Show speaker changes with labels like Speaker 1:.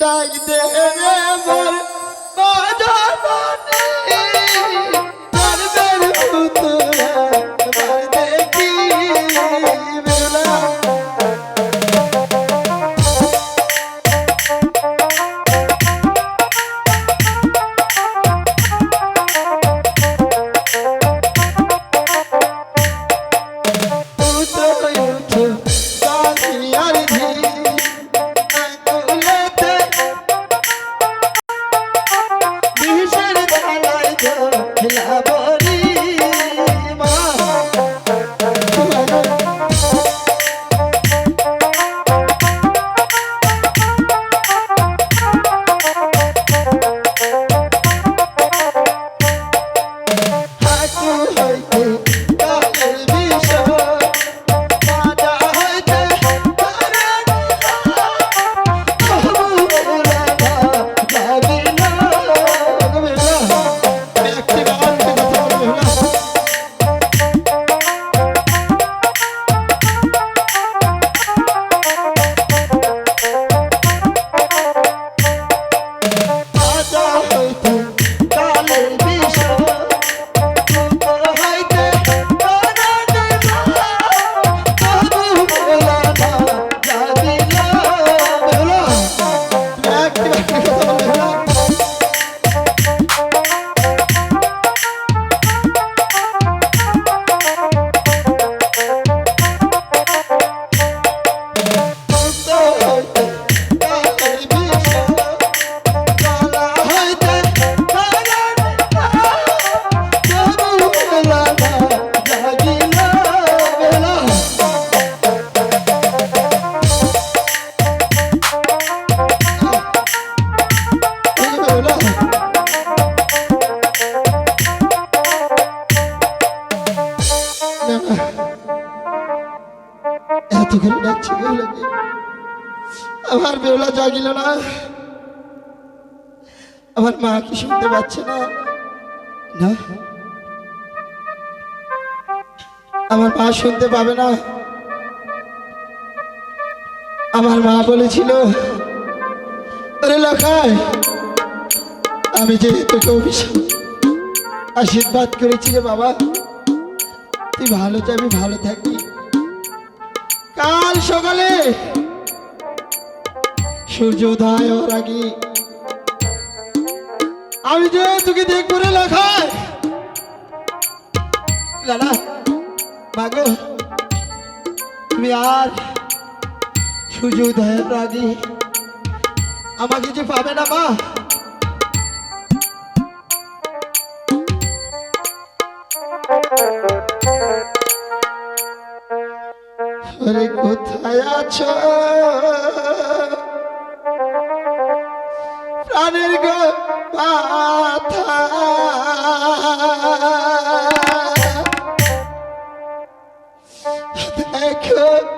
Speaker 1: ডাক দে রে মোর আমার জাগিল না। আমার মা কি শুনতে পাচ্ছে না? না? আমার মা শুনতে পাবে না। আমার মা বলেছিল লেখায় আমি যে তোকে অভিশাপ, আশীর্বাদ করেছি রে বাবা, তুই ভালো আমি ভালো থাকি কাল সকালে সূর্য উদয় হওয়ার আগে আমি যে তোকে দেখব রে লেখায় তুমি আর সূর্য উদয়ের আগে আমাকে যে পাবে না মা? আরে কোথায় আছো? প্রাণের গো দেখো